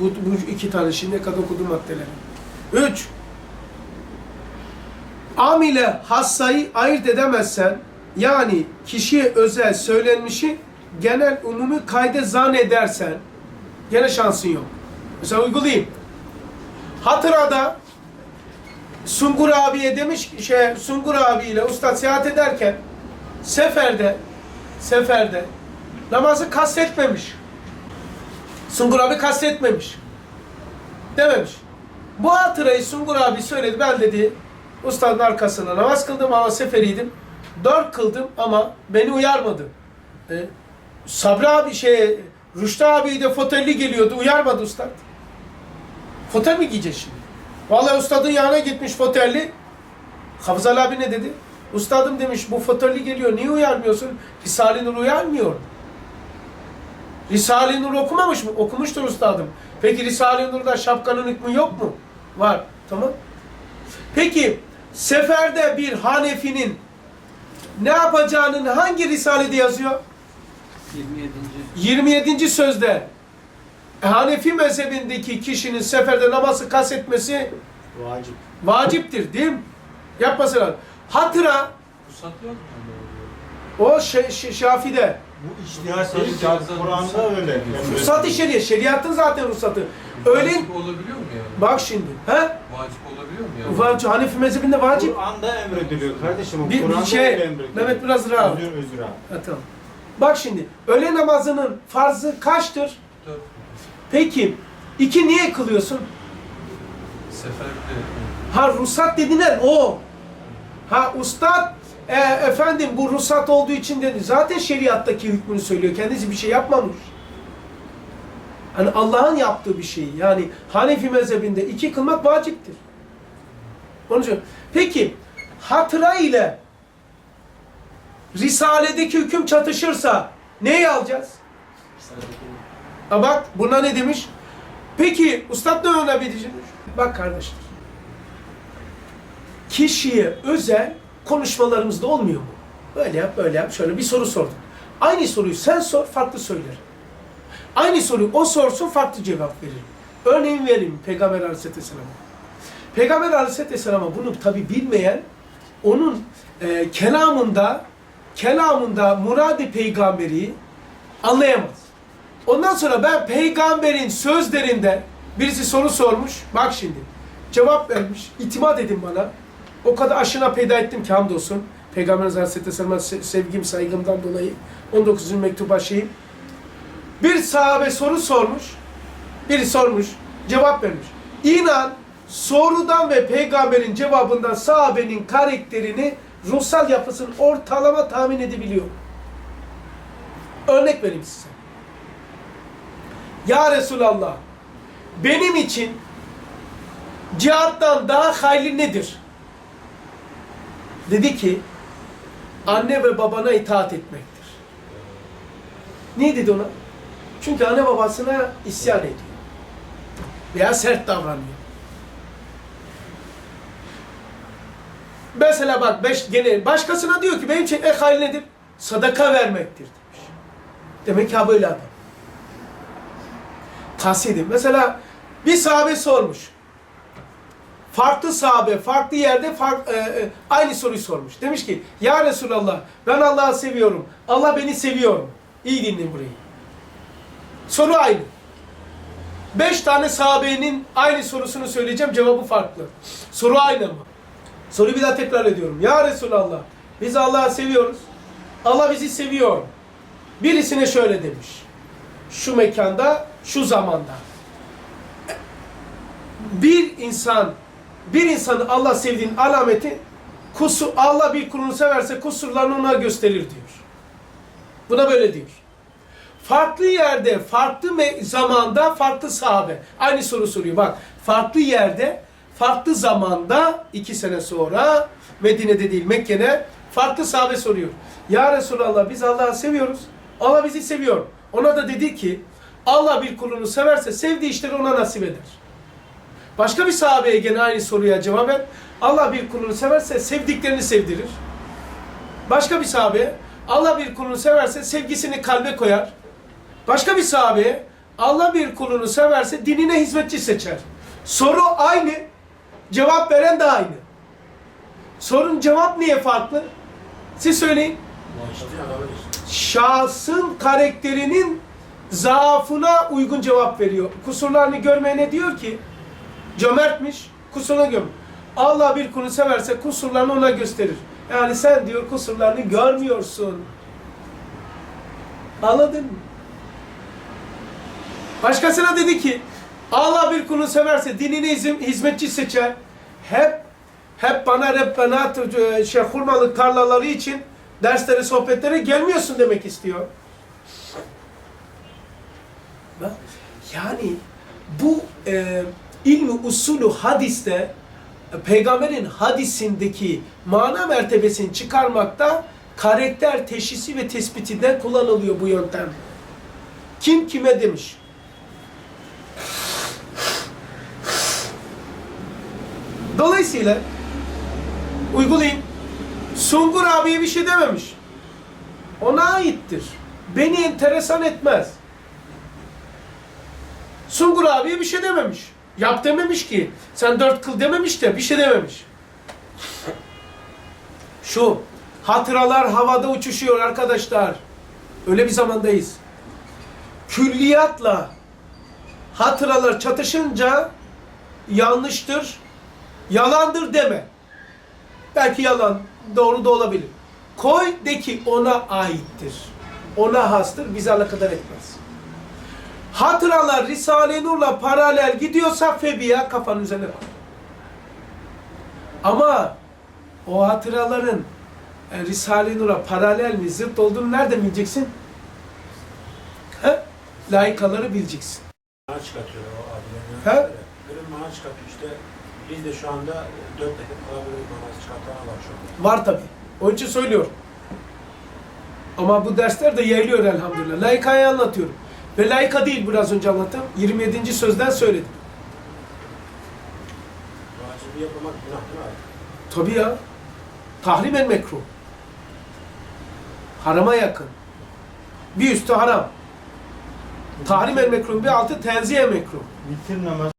Bu, bu iki tane şimdiye kadar okuduğum maddeleri. Üç. Am ile hassayı ayırt edemezsen, yani kişiye özel söylenmişi genel umumi kayda zannedersen, gene şansın yok. Mesela uygulayayım. Hatırada Sungur abiye demiş ki, şey, Sungur abiyle ustad seyahat ederken seferde seferde namazı kastetmemiş. Sungur abi kastetmemiş. Dememiş. Bu hatırayı Sungur abi söyledi. Ben dedi ustadın arkasında namaz kıldım ama seferiydim. Dört kıldım ama beni uyarmadı. E, Sabri abi şey Rüştü abi de fotelli geliyordu. Uyarmadı ustad. Fotel mi giyeceğiz şimdi? Vallahi ustadın yanına gitmiş fotelli. Hafızal abi ne dedi? Ustadım demiş bu fotelli geliyor. Niye uyarmıyorsun? Risale-i Nur uyarmıyor. Risale-i Nur okumamış mı? Okumuştur ustadım. Peki Risale-i Nur'da şapkanın hükmü yok mu? Var. Tamam. Peki seferde bir Hanefi'nin ne yapacağının hangi risalede yazıyor? 27. 27. sözde Hanefi mezhebindeki kişinin seferde namazı kastetmesi Vacip. vaciptir değil mi? Yapması lazım. Hatıra o şey, şey, Şafi'de. Bu iştihar Ruhsat değil. Kur'an'da ruhsat öyle. yok. Ruhsat-ı şeriye, şeriatın zaten ruhsatı. Öyle Vacip olabiliyor mu yani? bak şimdi. He? Vacip olabiliyor mu yani? Vacip, Hanefi mezhebinde vacip. Kur'an'da emrediliyor kardeşim. Bir, bir Kur'an'da şey, emrediliyor. Mehmet biraz rahat. Özür, özür abi. Ha, tamam. Bak şimdi, öğle namazının farzı kaçtır? Dört. Peki, iki niye kılıyorsun? Seferde. Ha ruhsat dediler o. Ha ustad e, efendim bu ruhsat olduğu için dedi. Zaten şeriattaki hükmünü söylüyor. Kendisi bir şey yapmamış. Hani Allah'ın yaptığı bir şey. Yani Hanefi mezhebinde iki kılmak vaciptir. Onun için. Peki hatıra ile Risale'deki hüküm çatışırsa neyi alacağız? Ha bak buna ne demiş? Peki ustad ne önerecek? Bak kardeşler. Kişiye özel konuşmalarımızda olmuyor mu? Böyle yap, böyle yap, şöyle bir soru sordum. Aynı soruyu sen sor, farklı söyler. Aynı soruyu o sorsun, farklı cevap verir. Örneğin vereyim Peygamber Aleyhisselam'a. Peygamber Aleyhisselam'a bunu tabi bilmeyen, onun e, kelamında, kelamında muradi peygamberi anlayamaz. Ondan sonra ben peygamberin sözlerinde birisi soru sormuş. Bak şimdi. Cevap vermiş. İtimat edin bana. O kadar aşına peyda ettim ki hamdolsun. Peygamberimiz Aleyhisselam'a se- sevgim, saygımdan dolayı 19. mektuba şeyim. Bir sahabe soru sormuş. Biri sormuş. Cevap vermiş. İnan sorudan ve peygamberin cevabından sahabenin karakterini, ruhsal yapısını ortalama tahmin edebiliyor. Örnek vereyim size. Ya Resulallah, benim için cihattan daha hayırlı nedir? Dedi ki, anne ve babana itaat etmektir. Niye dedi ona? Çünkü anne babasına isyan ediyor. Veya sert davranıyor. Mesela bak beş, gene başkasına diyor ki benim için en hayırlı nedir? Sadaka vermektir demiş. Demek ki ha böyle adam. Tavsiye edeyim. Mesela bir sahabe sormuş. Farklı sahabe, farklı yerde fark, e, e, aynı soruyu sormuş. Demiş ki, Ya Resulallah, ben Allah'ı seviyorum. Allah beni seviyor? İyi dinleyin burayı. Soru aynı. Beş tane sahabenin aynı sorusunu söyleyeceğim, cevabı farklı. Soru aynı ama. Soruyu bir daha tekrar ediyorum. Ya Resulallah, biz Allah'ı seviyoruz. Allah bizi seviyor. Birisine şöyle demiş. Şu mekanda, şu zamanda. Bir insan, bir insanı Allah sevdiğinin alameti, kusur, Allah bir kulunu severse kusurlarını ona gösterir diyor. Buna böyle diyor. Farklı yerde, farklı zamanda, farklı sahabe. Aynı soru soruyor. Bak, farklı yerde, farklı zamanda, iki sene sonra, Medine'de değil Mekke'de, farklı sahabe soruyor. Ya Resulallah biz Allah'ı seviyoruz. Allah bizi seviyor. Ona da dedi ki, Allah bir kulunu severse sevdiği işleri ona nasip eder. Başka bir sahabeye gene aynı soruya cevaben, Allah bir kulunu severse sevdiklerini sevdirir. Başka bir sahabe, Allah bir kulunu severse sevgisini kalbe koyar. Başka bir sahabe, Allah bir kulunu severse dinine hizmetçi seçer. Soru aynı, cevap veren de aynı. Sorun cevap niye farklı? Siz söyleyin. Şahsın karakterinin zaafına uygun cevap veriyor. Kusurlarını görmeyene diyor ki, cömertmiş, kusuruna göm. Allah bir kulunu severse kusurlarını ona gösterir. Yani sen diyor kusurlarını görmüyorsun. Anladın mı? Başkasına dedi ki Allah bir kulunu severse dinine hizm- hizmetçi seçer. Hep hep bana Rabbena t- şey hurmalık tarlaları için derslere, sohbetlere gelmiyorsun demek istiyor. Yani bu e, ilmi usulü hadiste e, peygamberin hadisindeki mana mertebesini çıkarmakta karakter teşhisi ve tespitinden kullanılıyor bu yöntem. Kim kime demiş? Dolayısıyla uygulayayım. Sungur abiye bir şey dememiş. Ona aittir. Beni enteresan etmez. Sungur abiye bir şey dememiş. Yap dememiş ki. Sen dört kıl dememiş de bir şey dememiş. Şu hatıralar havada uçuşuyor arkadaşlar. Öyle bir zamandayız. Külliyatla hatıralar çatışınca yanlıştır, yalandır deme. Belki yalan, doğru da olabilir. Koy de ki ona aittir. Ona hastır, bizi alakadar etmez. Hatıralar Risale-i Nur'la paralel gidiyorsa febiya kafanın üzerine bak. Ama o hatıraların e, Risale-i Nur'a paralel mi, zıt olduğunu nereden bileceksin? He? Layıkaları bileceksin. Mana çıkartıyor o He? abilerin. Benim mana çıkartıyor işte. Biz de şu anda 4 dakika kalabilir mana çıkartan var şu anda. Var tabi. Onun için söylüyorum. Ama bu dersler de yayılıyor elhamdülillah. Layıkayı anlatıyorum. Ve layıka değil biraz önce anlattım. 27. sözden söyledim. Vacibi yapmak günah değil mi abi? Tabi ya. Tahrim el mekruh. Harama yakın. Bir üstü haram. Tahrim el mekruh, bir altı tenzih el mekruh. Bitir namaz.